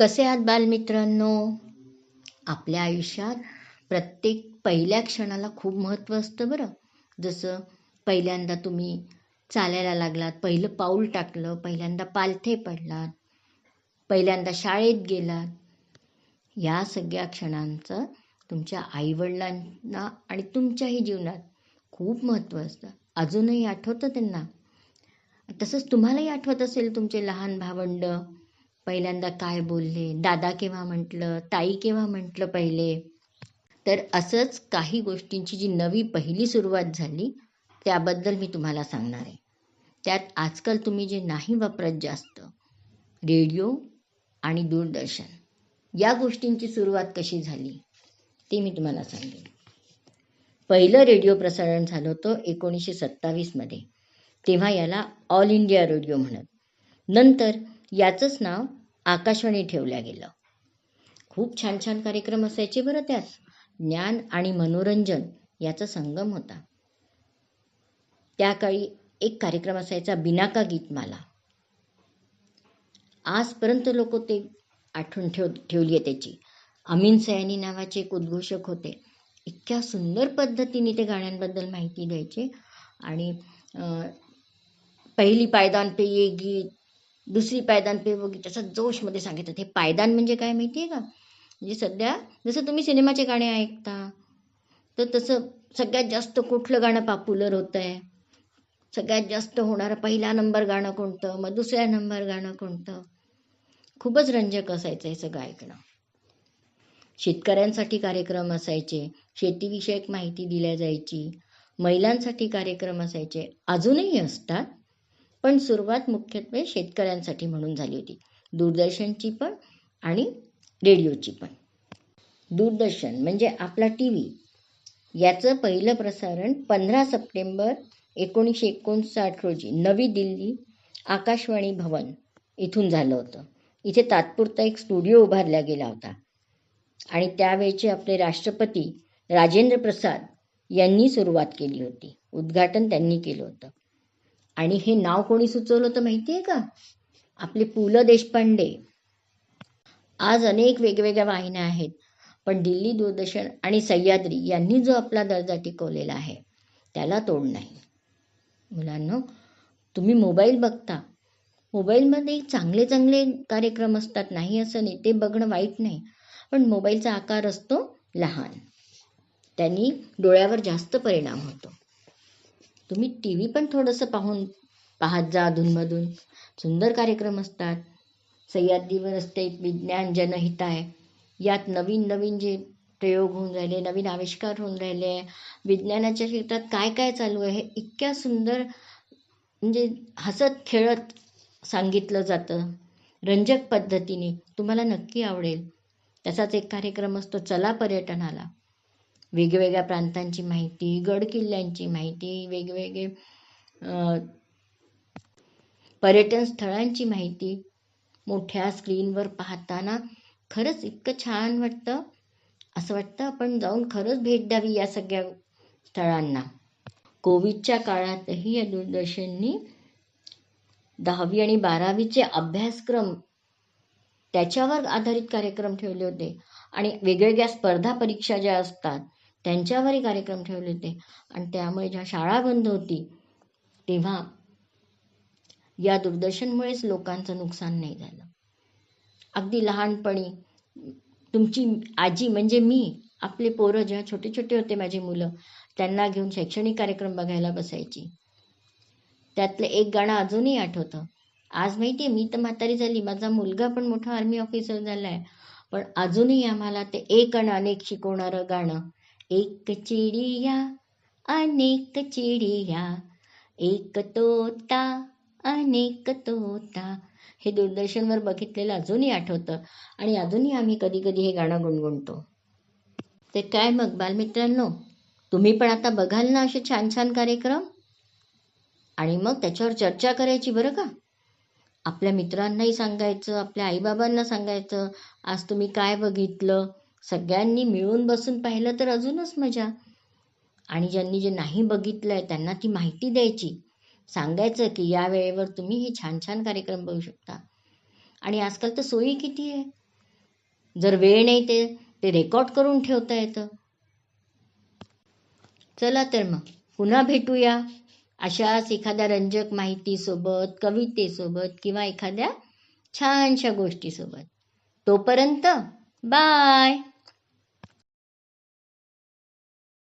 कसे आहात बालमित्रांनो? आपल्या आयुष्यात प्रत्येक पहिल्या क्षणाला खूप महत्त्व असतं बरं. जसं पहिल्यांदा तुम्ही चालायला लागलात पहिलं पाऊल टाकलं पहिल्यांदा पालथे पडलात पहिल्यांदा शाळेत गेलात. या सगळ्या क्षणांचं तुमच्या आईवडिलांना आणि तुमच्याही जीवनात खूप महत्त्व असतं. अजूनही आठवतं त्यांना? तसंच तुम्हालाही आठवत असेल तुमचे लहान भावंड पहिल्यांदा काय बोलले? दादा केव्हा म्हटलं? ताई केव्हा म्हटलं पहिले? तर असंच काही गोष्टींची जी नवी पहिली सुरुवात झाली त्याबद्दल मी तुम्हाला सांगणार आहे. त्यात आजकाल तुम्ही जे नाही वापरत जास्त रेडिओ आणि दूरदर्शन या गोष्टींची सुरुवात कशी झाली ते मी तुम्हाला सांगेन. पहिलं रेडिओ प्रसारण झालं होतं एकोणीसशे सत्तावीसमध्ये तेव्हा याला ऑल इंडिया रेडिओ म्हणत. नंतर याचंच नाव आकाशवाणी ठेवल्या गेलं. खूप छान छान कार्यक्रम असायचे बरं त्यात. ज्ञान आणि मनोरंजन याचा संगम होता. त्या काळी एक कार्यक्रम असायचा बिनाका गीतमाला. आजपर्यंत लोक ते आठवण ठेव ठेवली आहे त्याची. अमीन सयानी नावाचे एक उद्घोषक होते. इतक्या सुंदर पद्धतीने ते गाण्यांबद्दल माहिती द्यायचे आणि पहिली पायदान पे ये गीत दुसरी पायदान पे वो गीत जोशमध्ये सांगितलं हे पायदान म्हणजे काय माहिती आहे का? म्हणजे सध्या जसं तुम्ही सिनेमाचे गाणे ऐकता तर तसं सगळ्यात जास्त कुठलं गाणं पॉप्युलर होतं आहे सगळ्यात जास्त होणारं पहिला नंबर गाणं कोणतं? मग दुसऱ्या नंबर गाणं कोणतं? खूपच रंजक असायचं हे सगळं ऐकणं. शेतकऱ्यांसाठी कार्यक्रम असायचे शेतीविषयक माहिती दिल्या जायची महिलांसाठी कार्यक्रम असायचे अजूनही असतात. पण सुरुवात मुख्यत्वे शेतकऱ्यांसाठी म्हणून झाली होती. दूरदर्शनची पण आणि रेडिओची पण. दूरदर्शन म्हणजे आपला टी व्ही याचं पहिलं प्रसारण पंधरा सप्टेंबर एकोणीसशे एकोणसाठ रोजी नवी दिल्ली आकाशवाणी भवन इथून झालं होतं. इथे तात्पुरता एक स्टुडिओ उभारला गेला होता. आणि त्यावेळचे आपले राष्ट्रपती राजेंद्र प्रसाद यांनी सुरुवात केली होती. उद्घाटन त्यांनी केलं होतं. आणि हे नाव कोणी सुचवलं होतं माहिती आहे का? आपले पु ल देशपांडे. आज अनेक वेगवेगळ्या वाहिन्या आहेत पण दिल्ली दूरदर्शन आणि सह्याद्री यांनी जो आपला दर्जा टिकवलेला आहे त्याला तोड नाही. मुलांनो तुम्ही मोबाईल बघता. मोबाईलमध्ये चांगले चांगले कार्यक्रम असतात नाही असं नाही ते बघणं वाईट नाही पण मोबाईलचा आकार असतो लहान. त्यांनी डोळ्यावर जास्त परिणाम होतो. तुम्ही टी व्ही पण थोडंसं पाहून पाहत जा अधूनमधून. सुंदर कार्यक्रम असतात. सह्याद्रीवर असते विज्ञान जनहिताय यात नवीन नवीन जे प्रयोग होऊन राहिले नवीन आविष्कार होऊन राहिले. विज्ञानाच्या क्षेत्रात काय काय चालू आहे इतक्या सुंदर म्हणजे हसत खेळत सांगितलं जातं. रंजक पद्धतीने तुम्हाला नक्की आवडेल. त्याचाच एक कार्यक्रम असतो चला पर्यटनाला. वेगवेगळ्या प्रांतांची माहिती गड किल्ल्यांची माहिती वेगवेगळे पर्यटन स्थळांची माहिती मोठ्या स्क्रीनवर पाहताना खरंच इतकं छान वाटतं. असं वाटतं आपण जाऊन खरंच भेट द्यावी या सगळ्या स्थळांना. कोविडच्या काळातही या दूरदर्शननी दहावी आणि बारावीचे अभ्यासक्रम त्याच्यावर आधारित कार्यक्रम ठेवले होते. आणि वेगवेगळ्या स्पर्धा परीक्षा ज्या असतात त्यांच्यावरही कार्यक्रम ठेवले होते. आणि त्यामुळे जेव्हा शाळा बंद होती तेव्हा या दूरदर्शनमुळेच लोकांचं नुकसान नाही झालं. अगदी लहानपणी तुमची आजी म्हणजे मी आपले पोरं जेव्हा छोटे छोटे होते माझे मुलं त्यांना घेऊन शैक्षणिक कार्यक्रम बघायला बसायची. त्यातलं एक गाणं अजूनही आठवतं. आज माहिती आहे मी तर म्हातारी झाली माझा मुलगा पण मोठा आर्मी ऑफिसर झाला आहे पण अजूनही आम्हाला ते एक आणि अनेक शिकवणारं गाणं एक चिडिया अनेक चिडिया। एक तोता अनेक तोता। हे दूरदर्शनवर बघितलेलं अजूनही आठवतं आणि अजूनही आम्ही कधी कधी हे गाणं गुणगुणतो. ते काय मग बालमित्रांनो? तुम्ही पण आता बघाल ना असे छान छान कार्यक्रम? आणि मग त्याच्यावर चर्चा करायची बरं का? आपल्या मित्रांनाही सांगायचं आपल्या आईबाबांना सांगायचं आज तुम्ही काय बघितलं? सगळ्यांनी मिळून बसून पाहिलं तर अजूनच मजा. आणि ज्यांनी जे नाही बघितलं आहे त्यांना ती माहिती द्यायची. सांगायचं की या वेळेवर तुम्ही हे छान छान कार्यक्रम बघू शकता. आणि आजकाल तर सोयी किती आहे? जर वेळ नाही ते ते रेकॉर्ड करून ठेवता येतं. चला तर मग पुन्हा भेटूया. अशाच एखाद्या रंजक माहितीसोबत कवितेसोबत किंवा एखाद्या छानशा गोष्टीसोबत. तोपर्यंत बाय